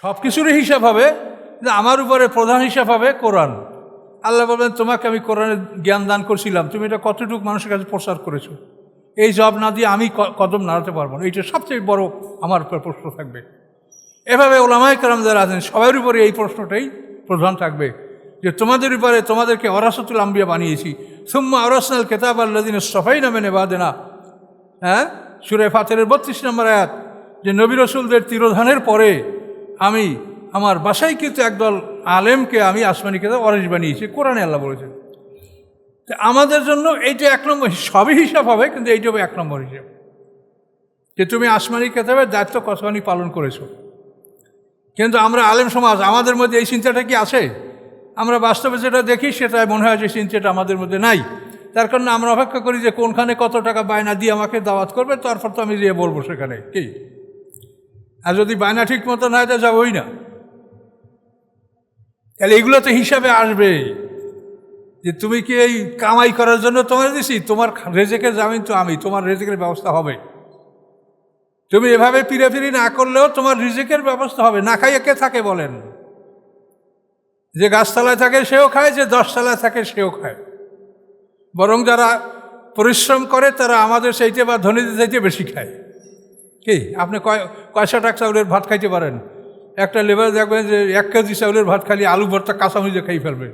সব কিছুরই হিসাব হবে আমার উপরে প্রধান হিসাব হবে কোরআন। আল্লাহ বলবেন, তোমাকে আমি কোরআনের জ্ঞান দান করছিলাম, তুমি এটা কতটুকু মানুষের কাছে প্রচার করেছ? এই জব না দিয়ে আমি কদম নাড়াতে পারব না। এইটা সবচেয়ে বড় আমার প্রশ্ন থাকবে। এভাবে ওলামাই কালাম যারা আছেন, সবার উপরে এই প্রশ্নটাই প্রধান থাকবে, যে তোমাদের উপরে তোমাদেরকে অরাসতুল আম্বিয়া বানিয়েছি। সুম্মা অরাসনাল কেতাব আল্লাদিন সফাই নামে নেবাদে না হ্যাঁ? সুরে ফাতের বত্রিশ নম্বর আয়াত, যে নবী রসুলদের তিরোধানের পরে আমি, আমার বাসায় কিন্তু একদল আলেমকে আমি আসমানি কেতাব অরেজ বানিয়েছি, কোরআনে আল্লাহ বলেছেন। তো আমাদের জন্য এইটা এক নম্বর সবই হিসাব হবে, কিন্তু এইটা হবে এক নম্বর হিসাব। যে তুমি আসমানি কেতাবের দায়িত্ব কতখানি পালন করেছ। কিন্তু আমরা আলেম সমাজ, আমাদের মধ্যে এই চিন্তাটা কি আছে? আমরা বাস্তবে যেটা দেখি, সেটাই মনে হয় যে চিন্তাটা আমাদের মধ্যে নাই। তার কারণে আমরা অপেক্ষা করি যে কোনখানে কত টাকা বায়না দিয়ে আমাকে দাওয়াত করবে, তারপর তো আমি দিয়ে বলব সেখানে। কি? আর যদি বায়না ঠিক মতো না হয়, তা যাবোই না। তাহলে এগুলো তো হিসাবে আসবে। যে তুমি কি এই কামাই করার জন্য তোমার দিছি? তোমার রেজেকের জামিন তো আমি, তোমার রেজেকের ব্যবস্থা হবে। তুমি এভাবে ফিরে না করলেও তোমার রিজেকের ব্যবস্থা হবে। না খাইয়ে কে থাকে বলেন? যে গাছতলায় থাকে সেও খায়, যে দশতলায় থাকে সেও খায়। বরং যারা পরিশ্রম করে, তারা আমাদের সেইতে বা ধনীদের চাইতে বেশি খায়। কি? আপনি কয় কয়শো টাকা চাউলের ভাত খাইতে পারেন? একটা লেবার দেখবেন যে এক কেজি চাউলের ভাত খালি আলু ভর্তা কাঁচামরিচে খাই ফেলবে।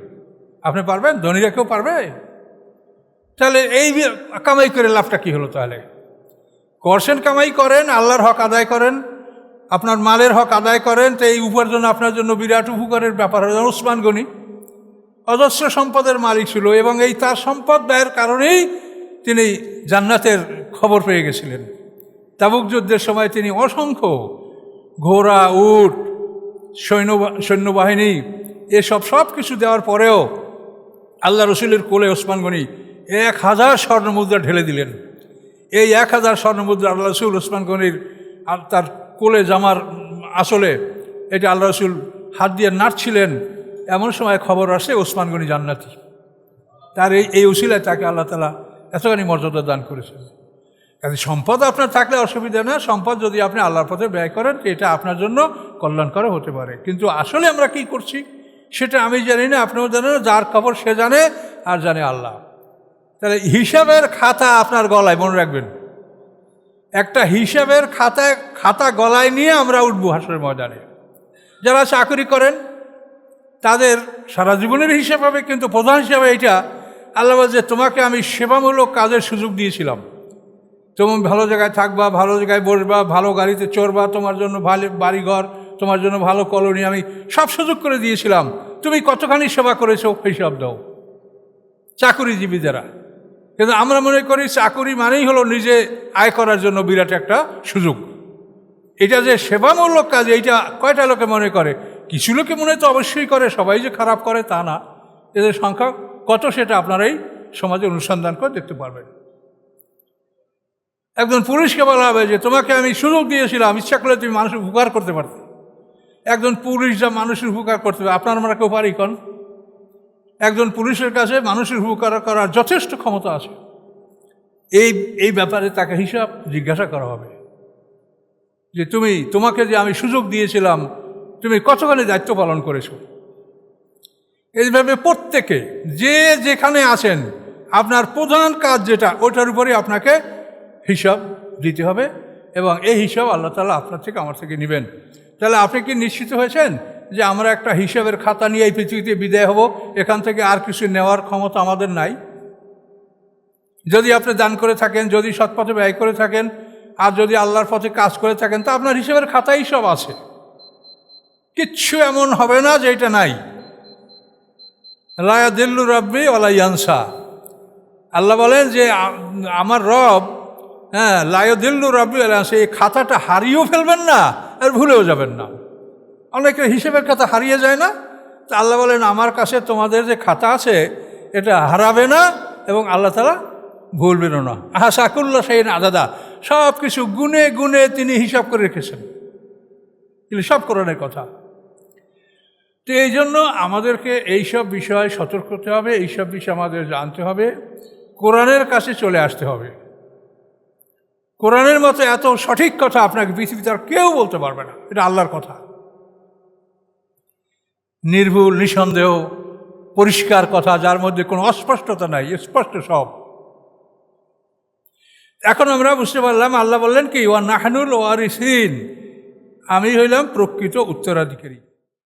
আপনি পারবেন? ধনীরা কেউ পারবে? তাহলে এই কামাই করে লাভটা কি হলো তাহলে? করছেন কামাই করেন, আল্লাহর হক আদায় করেন, আপনার মালের হক আদায় করেন, তো এই উপার্জন আপনার জন্য বিরাট উপকারের ব্যাপার যেমন উসমান গনি, অজস্র সম্পদের মালিক ছিল এবং এই তার সম্পদ ব্যয়ের কারণেই তিনি জান্নাতের খবর পেয়ে গেছিলেন। তাবুক যুদ্ধের সময় তিনি অসংখ্য ঘোড়া, উট, সৈন্য সৈন্যবাহিনী, এসব সব কিছু দেওয়ার পরেও আল্লাহ রসুলের কোলে ওসমান গনি এক হাজার স্বর্ণ মুদ্রা ঢেলে দিলেন। এই এক হাজার স্বর্ণমুদ্রা আল্লাহ রসুল ওসমান গনির আর তার কোলে জামার আসলে এটা আল্লাহ রসুল হাত দিয়ে নাড়ছিলেন। এমন সময় খবর আসে ওসমান গনি জান্নাতি। তার এই এই উশিলায় তাকে আল্লাহ তালা এতখানি মর্যাদা দান করেছেন। কাজে সম্পদ আপনার থাকলে অসুবিধা না, সম্পদ যদি আপনি আল্লাহর পথে ব্যয় করেন, এটা আপনার জন্য কল্যাণকর হতে পারে। কিন্তু আসলে আমরা কি করছি? সেটা আমি জানি না, আপনিও জানেন যার খবর সে জানে আর জানে আল্লাহ। তাহলে হিসাবের খাতা আপনার গলায়, মনে রাখবেন। একটা হিসাবের খাতায়, খাতা গলায় নিয়ে আমরা উঠবো হাসের ময়দানে। যারা চাকরি করেন, তাদের সারা জীবনের হিসাব হবে, কিন্তু প্রধান হিসাবে এটা আল্লাহ যে তোমাকে আমি সেবামূলক কাজের সুযোগ দিয়েছিলাম। তুমি ভালো জায়গায় থাকবা, ভালো জায়গায় বসবা, ভালো গাড়িতে চড়বা, তোমার জন্য ভালো বাড়িঘর, তোমার জন্য ভালো কলোনি, আমি সব সুযোগ করে দিয়েছিলাম। তুমি কতখানি সেবা করেছ হিসাব দাও। চাকুরিজীবী যারা। কিন্তু আমরা মনে করি চাকুরি মানেই হলো নিজে আয় করার জন্য বিরাট একটা সুযোগ। এটা যে সেবামূলক কাজ, এইটা কয়টা লোকে মনে করে? কিছু লোকে মনে তো অবশ্যই করে, সবাই যে খারাপ করে তা না। এদের সংখ্যা কত সেটা আপনারাই সমাজে অনুসন্ধান করে দেখতে পারবেন। একজন পুলিশকে বলা হবে যে, তোমাকে আমি সুযোগ দিয়েছিলাম, ইচ্ছা করলে তুমি মানুষের উপকার করতে পারতে। একজন পুরুষ যা মানুষের উপকার করতে পারে, আপনার আমরা কেউ পারি কন? একজন পুলিশের কাছে মানুষের উপকার করার যথেষ্ট ক্ষমতা আছে। এই এই ব্যাপারে তাকে হিসাব জিজ্ঞাসা করা হবে। যে, তুমি, তোমাকে যে আমি সুযোগ দিয়েছিলাম, তুমি কতখানি দায়িত্ব পালন করেছ? এইভাবে প্রত্যেকে যে যেখানে আছেন, আপনার প্রধান কাজ যেটা, ওটার উপরে আপনাকে হিসাব দিতে হবে এবং এই হিসাব আল্লাহ তালা আপনার থেকে আমার থেকে নেবেন। তাহলে আপনি কি নিশ্চিত হয়েছেন যে আমরা একটা হিসাবের খাতা নিয়ে এই পৃথিবীতে বিদায় হব? এখান থেকে আর কিছু নেওয়ার ক্ষমতা আমাদের নাই। যদি আপনি দান করে থাকেন, যদি সৎপথে ব্যয় করে থাকেন, আর যদি আল্লাহর পথে কাজ করে থাকেন, তা আপনার হিসাবের খাতাই সব আছে। কিচ্ছু এমন হবে না যে এটা নাই। লায়া দিল্লু রব্বি ওলাইয়ানসা আল্লাহ বলেন যে আমার রব হ্যাঁ লায়দিল্লু রব্বি আলাইয়ানসা এই খাতাটা হারিয়েও ফেলবেন না আর ভুলেও যাবেন না। অনেকের হিসেবের খাতা হারিয়ে যায় না। তা আল্লাহ বলেন, আমার কাছে তোমাদের যে খাতা আছে, এটা হারাবে না এবং আল্লাহ তালা ভুলবেনও না। আহা, সাকুল্লা সাইন আদাদা সব কিছু গুনে গুনে তিনি হিসাব করে রেখেছেন। কিন্তু সব কোরআনের কথা। তো এই জন্য আমাদেরকে এইসব বিষয়ে সতর্ক হতে হবে এইসব বিষয় আমাদের জানতে হবে, কোরআনের কাছে চলে আসতে হবে। কোরআনের মতো এত সঠিক কথা আপনাকে পৃথিবীতে আর কেউ বলতে পারবে না। এটা আল্লাহর কথা। নির্ভুল, নিঃসন্দেহ, পরিষ্কার কথা, যার মধ্যে কোনো অস্পষ্টতা নাই, স্পষ্ট সব। এখন আমরা বুঝতে পারলাম, আল্লাহ বললেন কি, ওয়া নাহানুল ওয়ারিসিন। আমি হইলাম প্রকৃত উত্তরাধিকারী।